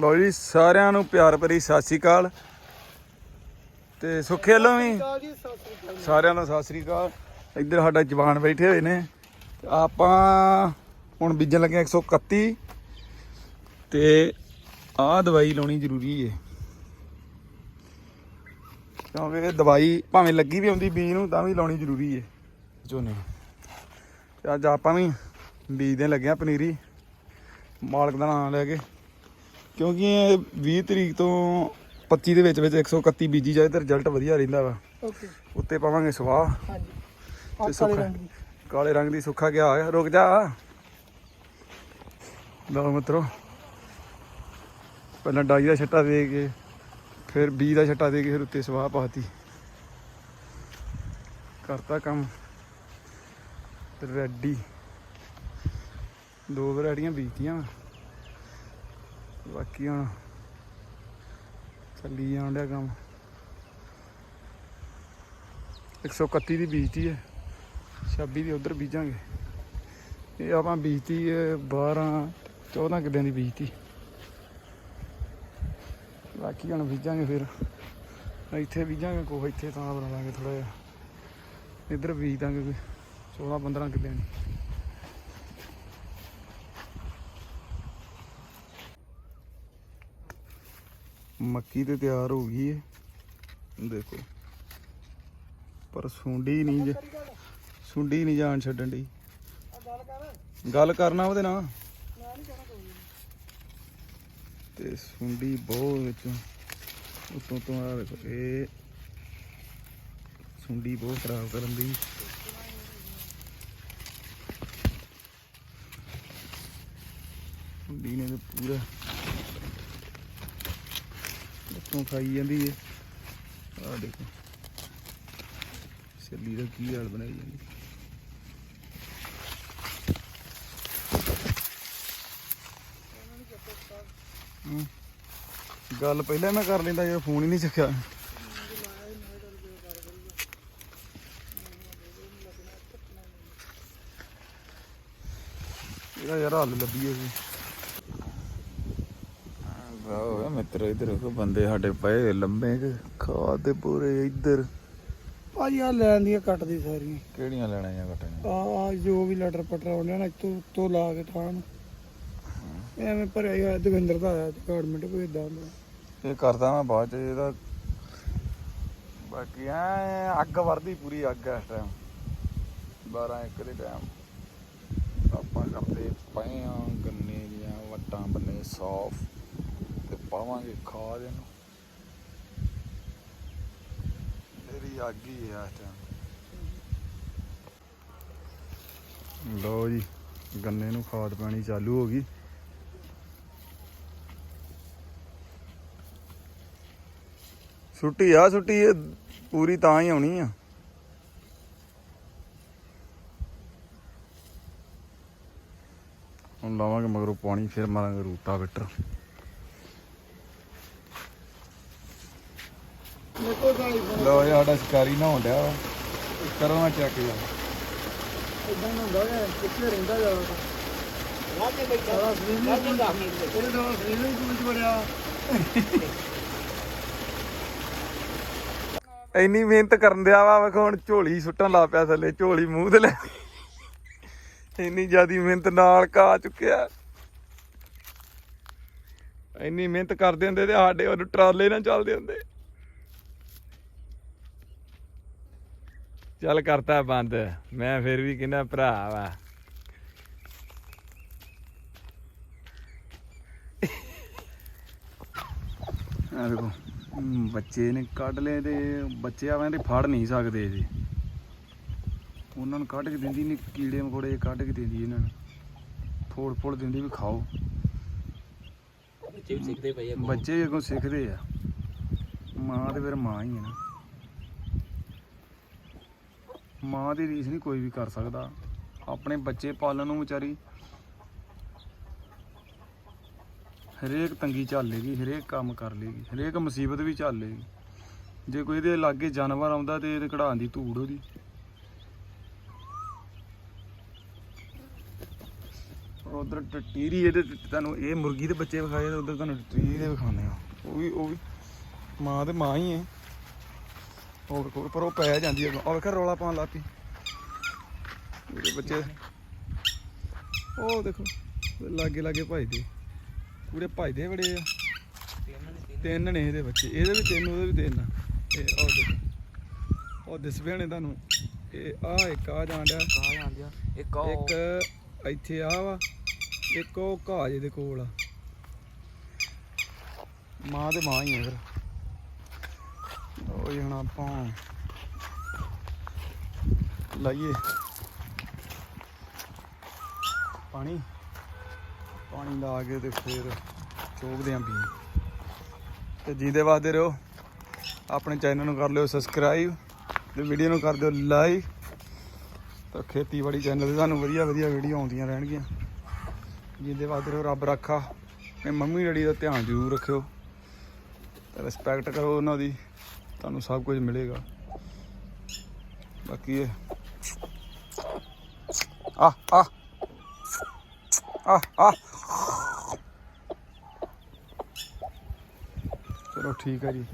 ਲੋ ਜੀ, ਸਾਰਿਆਂ ਨੂੰ ਪਿਆਰ ਭਰੀ ਸਤਿ ਸ੍ਰੀ ਅਕਾਲ। ਤੇ ਸੁੱਖੇ ਵੱਲੋਂ ਵੀ ਸਾਰਿਆਂ ਨੂੰ ਸਤਿ ਸ੍ਰੀ ਅਕਾਲ। ਇੱਧਰ ਸਾਡਾ ਜਵਾਨ ਬੈਠੇ ਹੋਏ ਨੇ। ਆਪਾਂ ਹੁਣ ਬੀਜਣ ਲੱਗੇ ਹਾਂ 131 ਤੇ ਆਹ ਦਵਾਈ ਲਾਉਣੀ ਜ਼ਰੂਰੀ ਏ। ਕਿਉਂਕਿ ਇਹ ਦਵਾਈ ਭਾਵੇਂ ਲੱਗੀ ਵੀ ਹੁੰਦੀ ਬੀਜ ਨੂੰ, ਤਾਂ ਵੀ ਲਾਉਣੀ ਜ਼ਰੂਰੀ ਏ। ਝੋਨੇ ਤੇ ਅੱਜ ਆਪਾਂ ਵੀ ਬੀਜਦੇ ਲੱਗੇ ਆ ਪਨੀਰੀ। ਮਾਲਕ ਦਾ ਨਾਮ ਲੈ ਕੇ। ਕਿਉਂਕਿ ਇਹ 20 ਤਰੀਕ ਤੋਂ 25 ਦੇ ਵਿੱਚ ਵਿੱਚ 131 ਬੀਜੀ ਜਾਏ ਤੇ ਰਿਜ਼ਲਟ ਵਧੀਆ ਰਹਿੰਦਾ ਵਾ। ਓਕੇ ਉੱਤੇ ਪਾਵਾਂਗੇ ਸਵਾਹ। ਹਾਂਜੀ। ਤੇ ਕਾਲੇ ਸੁੱਕਾ ਰੰਗ ਦੀ। ਕਾਲੇ ਰੰਗ ਦੀ ਸੁੱਕਾ ਗਿਆ ਹੋਇਆ। ਰੁਕ ਜਾ। ਲਓ ਮਿੱਤਰੋ। ਪਹਿਲਾਂ ਡਾਈ ਦਾ ਛੱਟਾ ਦੇ ਕੇ ਫਿਰ ਬੀ ਦਾ ਛੱਟਾ ਦੇ ਕੇ ਫਿਰ ਉੱਤੇ ਸਵਾਹ ਪਾਤੀ। ਕਰਤਾ ਕੰਮ। ਰੈਡੀ। ਦੋ ਵੈਰਾਈਟੀਆਂ ਬੀਜਤੀਆਂ ਵਾਂ। ਬਾਕੀ ਹੁਣ ਚੱਲੀ ਜਾਣ ਡਿਆ ਕੰਮ। 131 ਦੀ ਬੀਜਤੀ ਹੈ। 26 ਦੀ ਉਧਰ ਬੀਜਾਂਗੇ। ਇਹ ਆਪਾਂ ਬੀਜਤੀ ਹੈ 12 14 ਕਿੱਲਿਆਂ ਦੀ ਬੀਜਤੀ। ਬਾਕੀ ਹੁਣ ਬੀਜਾਂਗੇ ਫਿਰ। ਇੱਥੇ ਬੀਜਾਂਗੇ ਕੋਈ ਇੱਥੇ ਤਾਂ ਬਣਾ ਲਾਂਗੇ ਥੋੜਾ ਜਿਹਾ। ਇੱਧਰ ਬੀਜ ਦਾਂਗੇ ਕੋਈ 16 15 ਕਿੱਲਿਆਂ ਦੀ। ਮੱਕੀ ਤੇ ਤਿਆਰ ਹੋ ਗਈ ਹੈ ਦੇਖੋ। ਪਰ ਸੁੰਡੀ ਨਹੀਂ ਸੁੰਡੀ ਨਹੀਂ ਜਾਣ ਛੱਡਣ ਦੀ ਗੱਲ ਕਰਨਾ ਉਹਦੇ ਨਾਲ। ਤੇ ਸੁੰਡੀ ਬਹੁਤ ਵਿੱਚ। ਉਤੋਂ ਤੋਂ ਆ ਦੇਖੋ, ਇਹ ਸੁੰਡੀ ਬਹੁਤ ਖਰਾਬ ਕਰਨ ਦੀ। ਸੁੰਡੀ ਨੇ ਪੂਰਾ ਉਤੋਂ ਖਾਈ ਜਾਂਦੀ ਹੈ ਆ ਦੇਖੋ। ਸੱਲੀ ਦਾ ਕੀ ਹਾਲ ਬਣਾਈ ਜਾਂਦੀ। ਗੱਲ ਪਹਿਲਾਂ ਮੈਂ ਕਰ ਲੈਂਦਾ ਜਦੋਂ ਫੋਨ ਹੀ ਨਹੀਂ ਚੱਕਿਆ। ਇਹਦਾ ਯਾਰ ਹੱਲ ਲੱਭੀਏ ਸੀ ਮਿੱਤਰ ਇਧਰ ਕੋ ਬੰਦੇ ਸਾਡੇ ਪਏ ਲੰਬੇ ਖਾਦ ਦੇ ਪੂਰੇ ਇੱਧਰ। ਭਾਜੀ ਆ ਲੈਣ ਦੀਆਂ ਕੱਟਦੀ ਸਾਰੀਆਂ। ਕਿਹੜੀਆਂ ਲੈਣੀਆਂ ਕੱਟਣੀਆਂ? ਆ ਜੋ ਵੀ ਲਟਰ ਪਟਰ ਆਉਂਦੇ ਨਾ ਇੱਥੋਂ ਉੱਤੋਂ ਲਾ ਕੇ ਨੂੰ ਐਵੇਂ ਭਰਿਆ ਹੋਇਆ ਦਵਿੰਦਰ ਦਾ ਆਇਆ ਡਿਪਾਰਟਮੈਂਟ ਕੋਈ ਇਦਾਂ ਦਾ। ਇਹ ਕਰਦਾ ਮੈਂ ਬਾਅਦ ਚ ਇਹਦਾ ਬਾਕੀ ਐ ਅੱਗ ਵਰਦੀ ਪੂਰੀ ਅੱਗ ਐ ਇਸ ਟਾਈਮ 12 1 ਦੇ ਟਾਈਮ ਆਪਾਂ ਕਰਦੇ ਪਏ ਆ ਗੰਨੇ ਦੀਆਂ ਵਟਾਂ ਬੰਨੇ ਸਾਫ਼ ਤੇ ਪਾਵਾਂਗੇ ਖਾਦ ਇਹਨੂੰ ਮੇਰੀ ਅੱਗ ਆ ਟਾਈਮ ਲਓ ਜੀ, ਗੰਨੇ ਨੂੰ ਖਾਦ ਪਾਣੀ ਚਾਲੂ ਹੋ ਗਈ। ਛੁੱਟੀ ਆ ਛੁੱਟੀ ਇਹ ਪੂਰੀ ਤਾਂ ਹੀ ਆਉਣੀ ਆ। ਹੁਣ ਲਾਵਾਂਗੇ ਮਗਰੋਂ ਪਾਣੀ, ਫਿਰ ਮਾਰਾਂਗੇ ਰੂਟਾ ਬਿਟਰ ਲੋ ਇਹ ਸਾਡਾ ਸ਼ਿਕਾਰੀ ਨਾ ਡਿਆ ਵਾ। ਚੱਕ ਜਾ। ਇਦਾਂ ਹੁੰਦਾ ਹੈ ਕਿੱਥੇ ਰਹਿੰਦਾ ਬੈਠਾ ਦਾ। ਨਾਲ ਸਰੀਰ ਨੂੰ ਵਿੱਚ ਬੜਿਆ ਇੰਨੀ ਮਿਹਨਤ ਕਰਨ ਦਿਆ ਵਾ ਵੇਖੋ ਹੁਣ ਝੋਲੀ ਸੁੱਟਣ ਲਾ ਪਿਆ ਥੱਲੇ ਝੋਲੀ ਮੂੰਹ ਤੇ ਲੈ। ਇੰਨੀ ਜ਼ਿਆਦੀ ਮਿਹਨਤ ਨਾਲ ਕਾ ਚੁੱਕਿਆ। ਇੰਨੀ ਮਿਹਨਤ ਕਰਦੇ ਹੁੰਦੇ ਤੇ ਸਾਡੇ ਉਹ ਟਰਾਲੇ ਨਾ ਚੱਲਦੇ ਹੁੰਦੇ। ਚੱਲ ਕਰਤਾ ਬੰਦ। ਮੈਂ ਫਿਰ ਵੀ ਕਹਿੰਦਾ ਭਰਾ ਵਾ। ਆ ਦੇਖੋ ਬੱਚੇ ਨੇ ਕੱਢ ਲਏ ਤੇ ਬੱਚੇ ਆਵੇਂ ਤੇ ਫੜ ਨਹੀਂ ਸਕਦੇ ਜੀ। ਉਹਨਾਂ ਨੂੰ ਕੱਢ ਕੇ ਦਿੰਦੀ ਨਹੀਂ ਕੀੜੇ ਮਕੌੜੇ ਕੱਢ ਕੇ ਦਿੰਦੀ ਇਹਨਾਂ ਨੂੰ। ਫੋੜ ਫੋੜ ਦਿੰਦੀ ਵੀ ਖਾਓ। ਬੱਚੇ ਵੀ ਸਿੱਖਦੇ ਪਏ ਆ ਬਹੁਤ। ਬੱਚੇ ਵੀ ਅੱਗੋਂ ਸਿੱਖਦੇ ਆ। ਮਾਂ ਤੇ ਫਿਰ ਮਾਂ ਹੀ ਹੈ ਨਾ। ਮਾਂ ਦੀ ਰੀਸ ਨਹੀਂ ਕੋਈ ਵੀ ਕਰ ਸਕਦਾ। ਆਪਣੇ ਬੱਚੇ ਪਾਲਣ ਨੂੰ ਵਿਚਾਰੀ ਹਰੇਕ ਤੰਗੀ ਝੱਲ ਲੇਗੀ, ਹਰੇਕ ਕੰਮ ਕਰ ਲੇਗੀ, ਹਰੇਕ ਮੁਸੀਬਤ ਵੀ ਝੱਲ ਲੇਗੀ। ਜੇ ਕੋਈ ਇਹਦੇ ਲਾਗੇ ਜਾਨਵਰ ਆਉਂਦਾ ਤੇ ਇਹਦੇ ਕਢਾਉਣ ਦੀ ਧੂੜ ਉਹਦੀ। ਉਹ ਉਧਰ ਟੀਰੀ ਇਹਦੇ ਤੇ ਤੁਹਾਨੂੰ ਇਹ ਮੁਰਗੀ ਦੇ ਬੱਚੇ ਵਿਖਾਏ ਤੇ ਉਧਰ ਤੁਹਾਨੂੰ ਟੀਰੀ ਦੇ ਵਿਖਾਉਂਦੇ ਆ। ਉਹ ਵੀ ਉਹ ਵੀ ਮਾਂ ਤੇ ਮਾਂ ਹੀ ਹੈ। ਉਹ ਵੇਖੋ ਪਰ ਉਹ ਪੈ ਜਾਂਦੀ ਹੈ। ਉਹ ਵੇਖ ਰੌਲਾ ਪਾਉਣ ਲੱਗ ਪਈ। ਇਹਦੇ ਬੱਚੇ। ਉਹ ਦੇਖੋ ਲਾਗੇ ਲਾਗੇ ਭਜਦੇ। ਪੂਰੇ ਭਜਦੇ ਬੜੇ ਆ। ਤਿੰਨ ਨੇ ਇਹਦੇ ਬੱਚੇ। ਇਹਦੇ ਵੀ ਤਿੰਨ ਉਹਦੇ ਵੀ ਤਿੰਨ। ਆ ਇਹ ਉਹ ਦੇਖੋ। ਉਹ ਦਿਸ ਨੇ ਤੁਹਾਨੂੰ। ਇਹ ਆ ਇੱਕ ਆ ਜਾਣ ਡਿਆ। ਕਾ ਇੱਕ ਇੱਥੇ ਆ ਵਾ। ਇੱਕ ਉਹ ਘਾਹ ਦੇ ਕੋਲ ਆ। ਮਾਂ ਤੇ ਮਾਂ ਹੀ ਆ ਫਿਰ। ਉਹ ਹੁਣ ਆਪਾਂ ਲਾਈਏ। ਪਾਣੀ। ਪਾਣੀ ਲਾ ਕੇ ਤੇ ਫਿਰ ਚੋਕਦੇ ਆਂ ਪੀ ਤੇ ਜਿਹਦੇ ਵਾਸਤੇ ਰਹੋ, ਆਪਣੇ ਚੈਨਲ ਨੂੰ ਕਰ ਲਿਓ ਸਬਸਕ੍ਰਾਈਬ ਤੇ ਵੀਡੀਓ ਨੂੰ ਕਰ ਦਿਓ ਲਾਈਕ ਤਾਂ ਖੇਤੀਬਾੜੀ ਚੈਨਲ ਤੇ ਤੁਹਾਨੂੰ ਵਧੀਆ ਵਧੀਆ ਵੀਡੀਓ ਆਉਂਦੀਆਂ ਰਹਿਣਗੀਆਂ। ਜਿੰਦੇ ਵਾਸਤੇ ਰਹੋ, ਰੱਬ ਰੱਖਾ। ਤੇ ਮੰਮੀ ਡੈਡੀ ਦਾ ਧਿਆਨ ਜ਼ਰੂਰ ਰੱਖਿਓ। ਰਿਸਪੈਕਟ ਕਰੋ ਉਹਨਾਂ ਦੀ। ਤੁਹਾਨੂੰ ਸਭ ਕੁਝ ਮਿਲੇਗਾ। ਬਾਕੀ ਇਹ। ਆ ਆ। ਆ ਆ। ਚਲੋ ਠੀਕ ਹੈ ਜੀ।